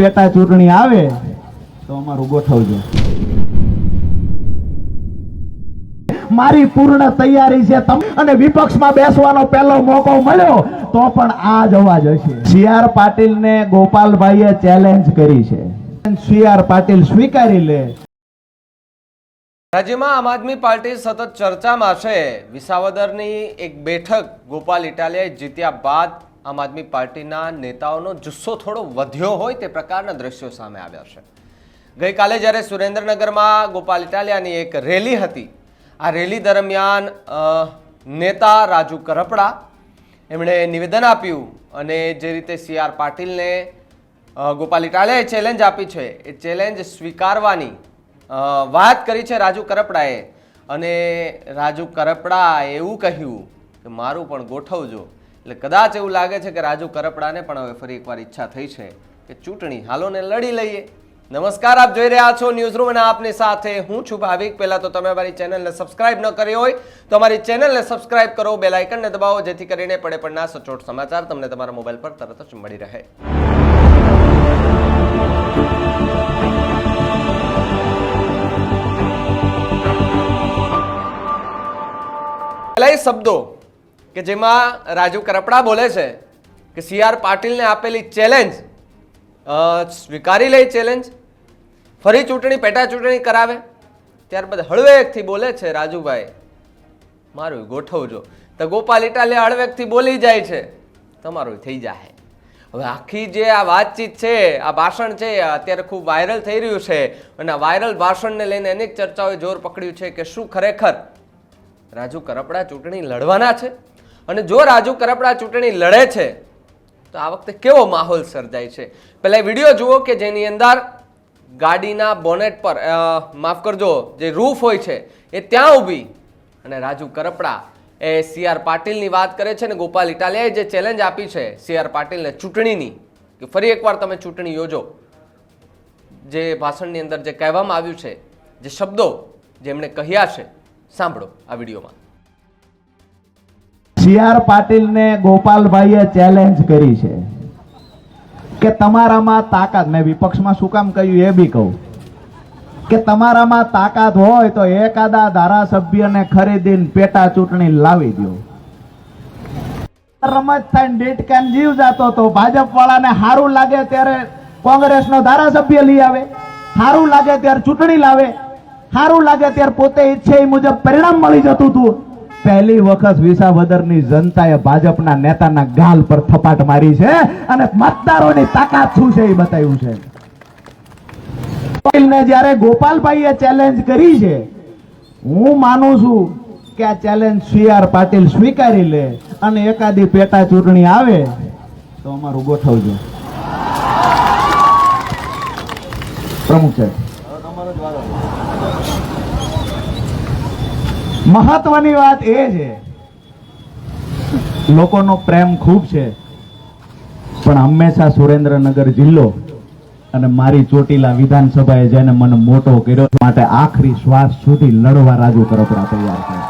પેટા ચૂંટણી આવે, તો અમારું ગોઠવજો. મારી પૂર્ણ તૈયારી છે અને વિપક્ષમાં બેસવાનો પહેલો મોકો મળ્યો, તો પણ આ જ અવાજ સી આર પાટીલને ગોપાલભાઈએ ચેલેન્જ કરી છે. સી આર પાટીલ સ્વીકારી લે. રાજ્યમાં આમ આદમી પાર્ટી સતત ચર્ચામાં છે. વિસાવદરની એક બેઠક ગોપાલ ઇટાલિયાએ જીત્યા બાદ આમ આદમી પાર્ટીના નેતાઓનો જુસ્સો થોડો વધ્યો હોય તે પ્રકારના દ્રશ્યો સામે આવ્યા છે. ગઈકાલે જ્યારે સુરેન્દ્રનગરમાં ગોપાલ ઇટાલિયાની એક રેલી હતી, આ રેલી દરમિયાન નેતા રાજુ કરપડા એમણે નિવેદન આપ્યું અને જે રીતે સી આર પાટીલને ગોપાલ ઇટાલિયાએ ચેલેન્જ આપી છે, એ ચેલેન્જ સ્વીકારવાની વાત કરી છે રાજુ કરપડાએ. અને રાજુ કરપડાએ એવું કહ્યું કે, મારું પણ ગોઠવજો. એટલે કદાચ એવું લાગે છે કે રાજુ કરપડાને પણ હવે ફરી એકવાર ઈચ્છા થઈ છે કે ચૂંટણી હાલોને લડી લઈએ. નમસ્કાર, આપ જોઈ રહ્યા છો ન્યૂઝ રૂમ અને આપની સાથે હું છું ભાવિક. પહેલા તો તમે અમારી ચેનલને સબસ્ક્રાઇબ ન કરી હોય, તો અમારી ચેનલને સબસ્ક્રાઇબ કરો, બેલ આઇકનને દબાવો, જેથી કરીને પડે પણ ના સચોટ સમાચાર તમને તમારા મોબાઈલ પર તરત જ મળી રહે. પહેલા શબ્દો કે જેમાં રાજુ કરપડા બોલે છે કે સી આર પાટીલને આપેલી ચેલેન્જ સ્વીકારી લે ચેલેન્જ ફરી ચૂંટણી, પેટા ચૂંટણી કરાવે. ત્યારબાદ હળવેકથી બોલે છે રાજુભાઈ, મારું ગોઠવજો. તો ગોપાલ ઇટાલિયા હળવેકથી બોલી જાય છે, તમારું થઈ જાય હવે આખી જે આ વાતચીત છે, આ ભાષણ છે અત્યારે ખૂબ વાયરલ થઈ રહ્યું છે અને આ વાયરલ ભાષણને લઈને અનેક ચર્ચાઓએ જોર પકડ્યું છે કે શું ખરેખર રાજુ કરપડા ચૂંટણી લડવાના છે? અને જો રાજુ કરપડા ચૂંટણી લડે છે, તો આ વખતે કેવો માહોલ સર્જાય છે? પહેલાં વીડિયો જુઓ કે જેની અંદર ગાડીના બોનેટ પર માફ કરજો, જે રૂફ હોય છે, એ ત્યાં ઊભી. અને રાજુ કરપડા એ સી આર પાટીલની વાત કરે છે ને ગોપાલ ઇટાલિયાએ જે ચેલેન્જ આપી છે સી આર પાટીલને ચૂંટણીની, કે ફરી એકવાર તમે ચૂંટણી યોજો. જે ભાષણની અંદર જે કહેવામાં આવ્યું છે, જે શબ્દો જેમણે કહ્યા છે, સાંભળો આ વિડીયોમાં. સી આર પાટીલને ગોપાલભાઈએ ચેલેન્જ કરી છે કે તમારામાં તાકાત, મેં વિપક્ષમાં શું કામ કહ્યું એ બી કહું. કે તમારામાં તાકાત હોય તો એકાદા ધારાસભ્યને ખરીદીને પેટા ચૂંટણી લાવી દો. રમત થાય ડેટ કેમ જીવ જતો તો ભાજપ વાળાને સારું લાગે ત્યારે કોંગ્રેસનો ધારાસભ્ય લઈ આવે. સારું લાગે ત્યારે ચૂંટણી લાવે. સારું લાગે ત્યારે પોતે ઈચ્છે એ મુજબ પરિણામ મળી જતું હતું. પહેલી વખત વિસાવદરની જનતાએ ભાજપના નેતાના ગાલ પર થપાટ મારી છે અને મતદારોની તાકાત શું છે એ બતાવ્યું છે. પાટીલને જ્યારે ગોપાલભાઈએ ચેલેન્જ કરી છે, હું માનું છું કે આ ચેલેન્જ સી આર પાટીલ સ્વીકારી લે અને એકાદી પેટા ચૂંટણી આવે તો અમારું ગોઠવજો. પ્રમુખ સાહેબ. મહત્વની વાત એ છે. લોકોનો પ્રેમ ખૂબ છે. પણ હંમેશા સુરેન્દ્રનગર જિલ્લો અને મારી ચોટીલા વિધાનસભાએ જેને મને મોટો કર્યો માટે આખરી શ્વાસ સુધી લડવા રાજુ કરપડા તૈયાર છે.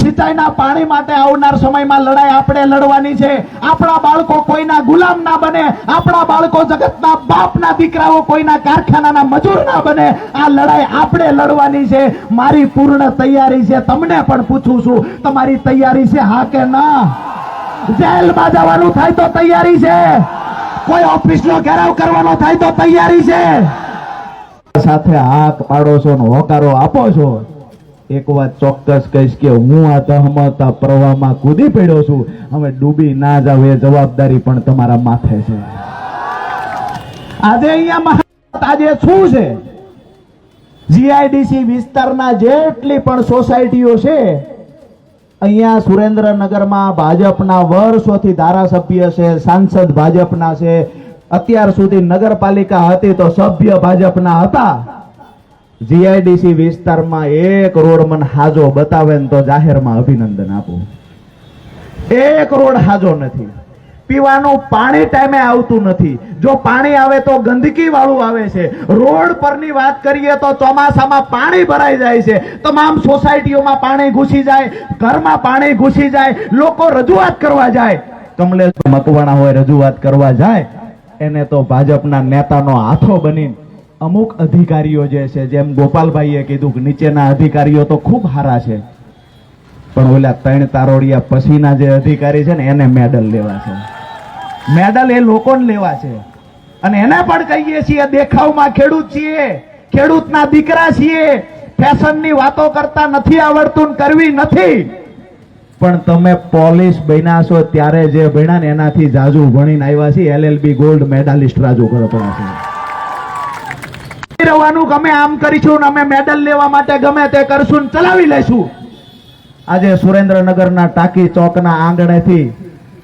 સિંચાઈના પાણી માટે આવનાર સમયમાં લડાઈ આપણે લડવાની છે. આપણા બાળકો કોઈના ગુલામ ના બને, આપણા બાળકો જગતના બાપના દીકરાઓ કોઈના કારખાનાના મજૂર ના બને. આ લડાઈ આપણે લડવાની છે. મારી પૂર્ણ તૈયારી છે. તમને પણ પૂછું છું, તમારી તૈયારી છે હા કે ના? જેલમાં જવાનું થાય તો તૈયારી છે. કોઈ ઓફિસનો ઘેરાવ કરવાનો થાય તો તૈયારી છે. સાથે હાથ પાડો છો હોકારો આપો છો. એક વાત ચોક્કસ કહીશ કે હું આ તહમતા પ્રવાહમાં કૂદી પડ્યો છું. હવે ડૂબી ના જાવ એ જવાબદારી પણ તમારા માથે છે. આજે અહીંયા આજે શું છે? જીઆઈડીસી વિસ્તારના જેટલી પણ સોસાયટીઓ છે, અહીંયા સુરેન્દ્રનગરમાં ભાજપના વર્ષોથી ધારાસભ્ય છે, સાંસદ ભાજપના છે. અત્યાર સુધી નગરપાલિકા હતી તો સભ્ય ભાજપના હતા. જીઆઈડીસી વિસ્તારમાં એક રોડ મને હાજો બતાવે ને તો જાહેરમાં અભિનંદન આપું. એક રોડ હાજો નથી. પીવાનું પાણી ટાઈમે આવતું નથી. જો પાણી આવે તો ગંદકી વાળું આવે છે. રોડ પરની વાત કરીએ તો ચોમાસામાં પાણી ભરાઈ જાય છે. તમામ સોસાયટીઓમાં પાણી ઘૂસી જાય, ઘરમાં પાણી ઘૂસી જાય, લોકો રજૂઆત કરવા જાય. કમલેશ મકવાણા હોય રજૂઆત કરવા જાય, એને તો ભાજપના નેતાનો હાથો બનીને અમુક અધિકારીઓ જે છે, જેમ ગોપાલભાઈએ કીધું કે નીચેના અધિકારીઓ તો ખૂબ સારા છે, પણ ઓલા ત્રણ તારોડિયા પછીના જે અધિકારી છે ને, એને મેડલ લેવા છે. મેડલ એ લોકોને લેવા છે. અને એને પણ કહીએ છીએ, દેખાવમાં ખેડૂત છીએ, ખેડૂતના દીકરા છીએ, ફેશનની વાતો કરતા નથી આવડતું કરવી નથી. પણ તમે પોલીસ બન્યા છો ત્યારે જે ભણ્યા ને, એનાથી જાજુ ભણીને આવ્યા છે LLB gold medalist Raju Karapada છે. રહેવાનું ગમે આમ કરીશું અમે મેડલ લેવા માટે ગમે તે કરશું ચલાવી લેશું આજે સુરેન્દ્રનગરના ટાંકી ચોકના આંગણેથી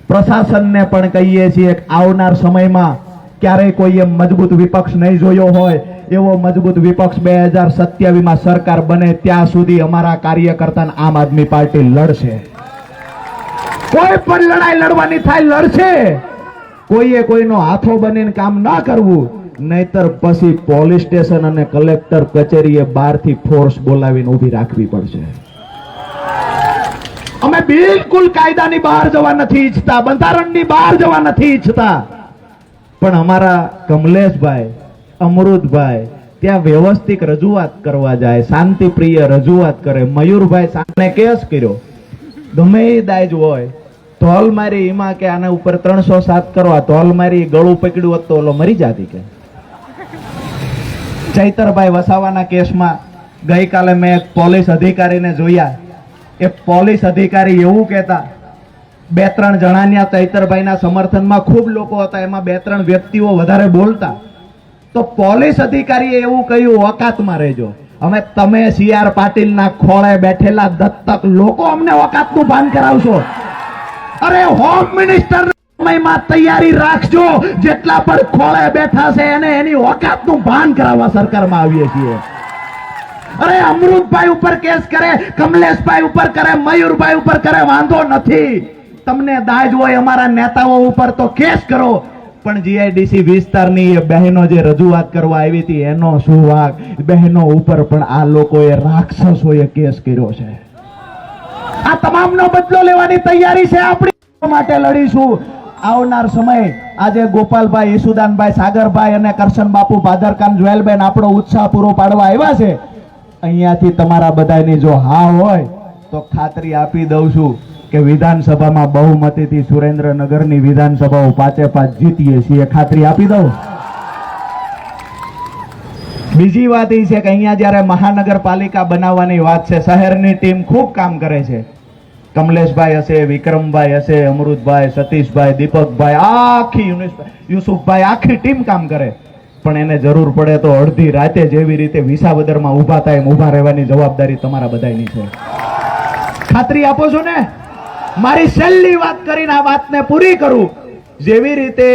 પ્રશાસનને પણ કહીએ છીએ આવનાર સમયમાં ક્યારેય કોઈએ મજબૂત વિપક્ષ નહીં જોયો હોય, એવો મજબૂત વિપક્ષ બે હજાર સત્યાવીસમાં સરકાર બને ત્યાં સુધી અમારા કાર્યકર્તાને આમ આદમી પાર્ટી લડશે. કોઈ પણ લડાઈ લડવાની થાય, લડશે. કોઈએ કોઈનો હાથો બનીને કામ ના કરવું. નહીતર પછી પોલીસ સ્ટેશન અને કલેક્ટર કચેરીએ બહારથી ફોર્સ બોલાવીને ઊભી રાખવી પડશે. અમે બિલકુલ કાયદાની બહાર જવા નથી ઈચ્છતા, બંધારણની બહાર જવા નથી ઈચ્છતા. પણ અમારા કમલેશભાઈ, અમૃતભાઈ ત્યાં વ્યવસ્થિત રજૂઆત કરવા જાય, શાંતિપ્રિય રજૂઆત કરે. મયુરભાઈ સામે કેસ કર્યો. ગમે એ દાજ હોય તોલ મારી એમાં કે આના ઉપર ત્રણસો સાત કરવા ધોલ મારી ગળું પકડ્યું હતું ઓલો મરી જાતી કે. ચૈતરભાઈ વસાવાના કેસમાં ગઈકાલે મેં એક પોલીસ અધિકારીને જોયા. એ પોલીસ અધિકારી એવું કહેતા, બે ત્રણ જણાના ચૈતરભાઈના સમર્થનમાં ખૂબ લોકો હતા, એમાં બે ત્રણ વ્યક્તિઓ વધારે બોલતા. તો પોલીસ અધિકારીએ એવું કહ્યું, ઓકાતમાં રહેજો. અમે તમે સી આર પાટીલના ખોળે બેઠેલા દત્તક લોકો અમને ઓકાતનું ભાન કરાવશો. અરે હોમ મિનિસ્ટર સમયમાં તૈયારી રાખજો. જેટલા પણ ખોળે બેઠા છે એને એની ઓકાતનું ભાન કરાવવા સરકારમાં આવીએ છીએ. અરે અમૃતભાઈ ઉપર કેસ કરે, કમલેશભાઈ ઉપર કરે, મયુરભાઈ ઉપર કરે, વાંધો નથી. તમને દાજ હોય અમારા નેતાઓ ઉપર તો કેસ કરો. પણ જીઆઈડીસી વિસ્તારની બહેનો જે રજૂઆત કરવા આવી હતી, એનો શું વાક? બહેનો ઉપર પણ આ લોકોએ રાક્ષસોએ કેસ કર્યો છે. આ તમામનો બદલો લેવાની તૈયારી છે આપણી માટે લડીશું. આવનાર સમય આજે ગોપાલભાઈ, ઈસુદાનભાઈ, સાગરભાઈ અને કરશન બાપુ ભાદરકાન જ્વેલબેન આપણો ઉત્સાહ પૂરો પાડવા આવ્યા છે. અહીંયાથી તમારા બધાની જો હા હોય, તો ખાતરી આપી દઉં છું કે વિધાનસભામાં બહુમતીથી સુરેન્દ્રનગરની વિધાનસભાઓ પાંચે પાંચ જીતીએ છીએ. ખાતરી આપી દઉં. બીજી વાત એ છે કે અહીંયા જ્યારે મહાનગરપાલિકા બનાવવાની વાત છે, શહેરની ટીમ ખૂબ કામ કરે છે. કમલેશભાઈ હશે, વિક્રમભાઈ હશે, અમૃતભાઈ, સતીશભાઈ, દીપકભાઈ, આખી યુસુફભાઈ, આખી ટીમ કામ કરે. પણ એને જરૂર પડે તો અડધી રાતે જેવી રીતે વિસાવદરમાં ઊભા થાય એમ ઊભા રહેવાની જવાબદારી તમારા બધાની છે. ખાતરી આપો છો ને? મારી છેલ્લી વાત કરીને આ વાતને પૂરી કરું. જેવી રીતે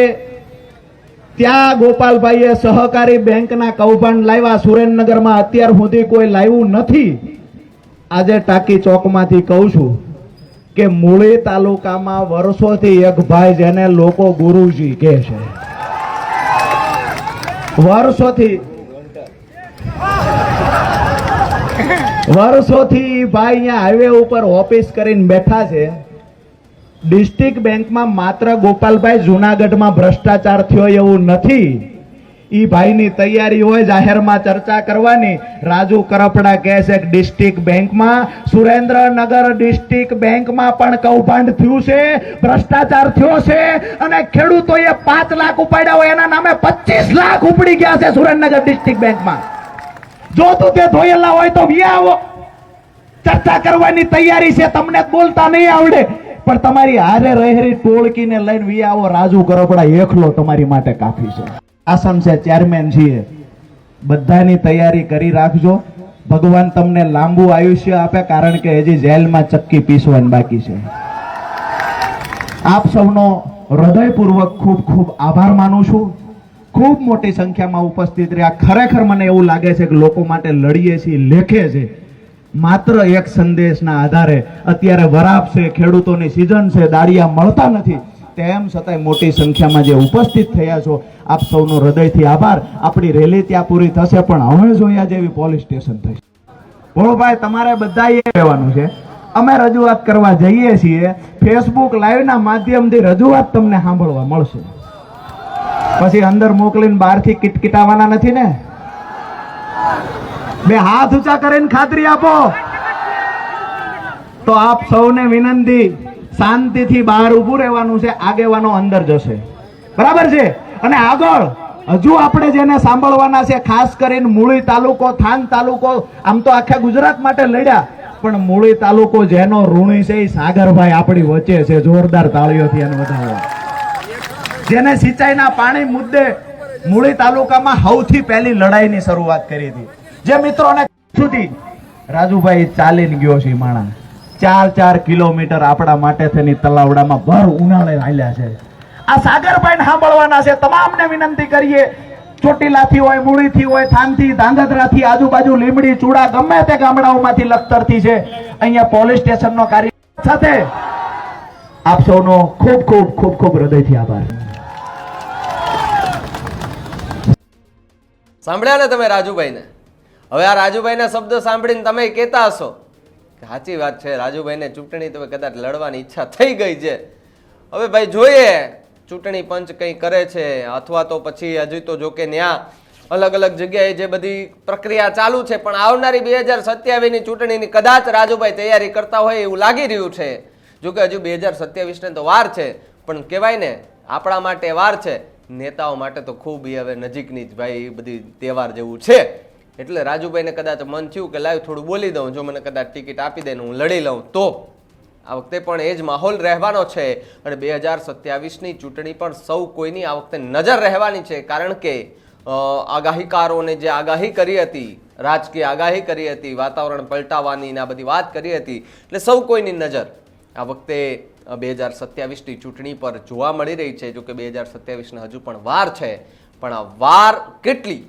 ત્યાં ગોપાલભાઈએ સહકારી બેંકના કૌભાંડ લાવ્યા, સુરેન્દ્રનગરમાં અત્યાર સુધી કોઈ લાવ્યું નથી. આજે ટાંકી ચોકમાંથી કહું છું કે મૂળી તાલુકામાં વર્ષોથી એક ભાઈ જેને લોકો ગુરુજી કહે છે. વર્ષોથી વર્ષોથી ભાઈ અહીંયા હાઈવે ઉપર ઓફિસ કરીને બેઠા છે. ડિસ્ટ્રિક્ટ બેંકમાં માત્ર ગોપાલભાઈ જુનાગઢમાં ભ્રષ્ટાચાર થયો એવું નથી. ઈ ભાઈની તૈયારી હોય, જાહેરમાં ચર્ચા કરવાની. રાજુ કરપડા કહે છે કે ડિસ્ટ્રિક્ટ બેંકમાં, સુરેન્દ્રનગર ડિસ્ટ્રિક્ટ બેંકમાં પણ કૌભાંડ થયું છે, ભ્રષ્ટાચાર થયો છે, અને ખેડૂતોએ પાંચ લાખ ઉપાડ્યા હોય, એના નામે પચીસ લાખ ઉપડી ગયા છે સુરેન્દ્રનગર ડિસ્ટ્રિક્ટ બેંકમાં. જો તું તે ધોયેલા હોય તો આવો. ચર્ચા કરવાની તૈયારી છે, તમને બોલતા નહીં આવડે. પણ તમારી હારે રહેરી ટોળકીને લઈને વી આવો, રાજુ કરપડા એકલો તમારી માટે કાફી છે. આસામ છે ચેરમેન છીએ. બધાની તૈયારી કરી રાખજો. ભગવાન તમને લાંબુ આયુષ્ય આપે, કારણ કે હજી જેલમાં ચક્કી પીસવાની બાકી છે. આપ સૌનો હૃદયપૂર્વક ખૂબ ખૂબ આભાર માનું છું. ખૂબ મોટી સંખ્યામાં ઉપસ્થિત રહ્યા. ખરેખર મને એવું લાગે છે કે લોકો માટે લડીએ છીએ, લેખે છે માત્ર એક સંદેશના આધારે અત્યારે વરાપ છે, ખેડૂતોની સિઝન છે, દાળિયા મળતા નથી. તેમ છતાંય મોટી સંખ્યામાં જે ઉપસ્થિત થયા છો, આપ સૌનો હૃદયથી આભાર. આપણી રેલી ત્યાં પૂરી થશે, પણ હવે જોયા જેવી પોલીસ સ્ટેશન થશે ભોળભાઈ તમારે બધાએ કહેવાનું છે. અમે રજૂઆત કરવા જઈએ છીએ. ફેસબુક લાઈવના માધ્યમથી રજૂઆત તમને સાંભળવા મળશે. પછી અંદર મોકલીને બહારથી કિટકિટાવાના નથી ને? બે હાથ ઊંચા કરીને ખાતરી આપો. તો આપ સૌને વિનંતી શાંતિથી બહાર ઊભું રહેવાનું છે, આગેવાનો અંદર જશે. બરાબર છે? અને આગળ, હજુ આપણે જેને સાંભળવાના છે, ખાસ કરીને મૂળી તાલુકો, થાન તાલુકો, આમ તો આખા ગુજરાત માટે લડ્યા, પણ મૂળી તાલુકો જેનો ઋણી છે એ સાગરભાઈ આપણી વચ્ચે છે, જોરદાર તાળીઓથી એને વધારવા. જેને સિંચાઈના પાણી મુદ્દે મૂળી તાલુકામાં સૌથી પહેલી લડાઈની શરૂઆત કરી હતી. જે મિત્રોને સુધી, રાજુભાઈ ચાલીને ગયો છે માણા. ચાર ચાર કિલોમીટર આપણા માટે તેની તલાવડામાં ભર ઉનાળે હાલ્યા છે. આ સાગરભાઈ સાંભળવાના છે. તમામને વિનંતી કરીએ. ચોટીલાથી હોય, મૂળીથી હોય, થાનથી, ધાંગધ્રાથી, આજુબાજુ લીમડી, ચૂડા, ગમે તે ગામડાઓમાંથી લખતરથી છે. અહીંયા પોલીસ સ્ટેશનનો કાર્ય સાથે આપ સૌનો ખૂબ ખૂબ ખૂબ ખૂબ હૃદયથી આભાર. સાંભળ્યા ને તમે રાજુભાઈને? હવે આ રાજુભાઈના શબ્દ સાંભળીને તમે કહેતા હશો. સાચી વાત છે, રાજુભાઈને ચૂંટણી તો કદાચ લડવાની ઈચ્છા થઈ ગઈ છે. હવે ભાઈ જોઈએ, ચૂંટણી પંચ કંઈ કરે છે, અથવા તો પછી હજી તો જો કે ન્યા અલગ અલગ જગ્યાએ જે બધી પ્રક્રિયા ચાલુ છે, પણ આવનારી બે હજાર સત્યાવીસની ચૂંટણીની કદાચ રાજુભાઈ તૈયારી કરતા હોય એવું લાગી રહ્યું છે. જો કે હજુ બે હજાર સત્યાવીસને તો વાર છે, પણ કહેવાય ને, આપણા માટે વાર છે. નેતાઓ માટે તો ખૂબ હવે નજીકની જ ભાઈ બધી તહેવાર જેવું છે. એટલે રાજુભાઈને કદાચ મન થયું કે લાઈવ થોડું બોલી દઉં, જો મને કદાચ ટિકિટ આપી દે હું લડી લઉં, તો? આ વખતે પણ એ જ માહોલ રહેવાનો છે. અને બે હજાર સત્યાવીસની ચૂંટણી પણ સૌ કોઈની આ વખતે નજર રહેવાની છે, કારણ કે આગાહીકારોને જે આગાહી કરી હતી, રાજકીય આગાહી કરી હતી, વાતાવરણ પલટાવવાની ને આ બધી વાત કરી હતી, એટલે સૌ કોઈની નજર આ વખતે બે હજાર સત્યાવીસની ચૂંટણી પર જોવા મળી રહી છે. જો કે બે હજાર સત્યાવીસને હજુ પણ વાર છે, પણ આ વાર કેટલી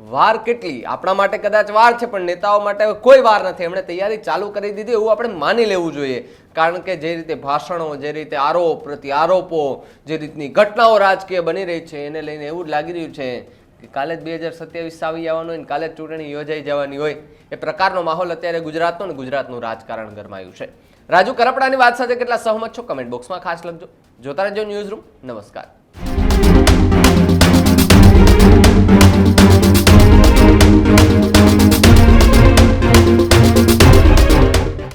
વાર કેટલી? આપણા માટે કદાચ વાર છે, પણ નેતાઓ માટે કોઈ વાર નથી. એમણે તૈયારી ચાલુ કરી દીધી, એવું આપણે માની લેવું જોઈએ. કારણ કે જે રીતે ભાષણો, જે રીતે આરોપ પ્રતિ આરોપો જે રીતની ઘટનાઓ રાજકીય બની રહી છે, એને લઈને એવું જ લાગી રહ્યું છે કે કાલે જ બે હજાર સત્યાવીસ આવી જવાનું હોય ને કાલે જ ચૂંટણી યોજાઈ જવાની હોય. એ પ્રકારનો માહોલ અત્યારે ગુજરાતનો ને ગુજરાતનું રાજકારણ ગરમાયું છે. રાજુ કરપડાની વાત સાથે કેટલા સહમત છો? કમેન્ટ બોક્સમાં ખાસ લખજો. જોતા રહેજો ન્યૂઝ રૂમ નમસ્કાર.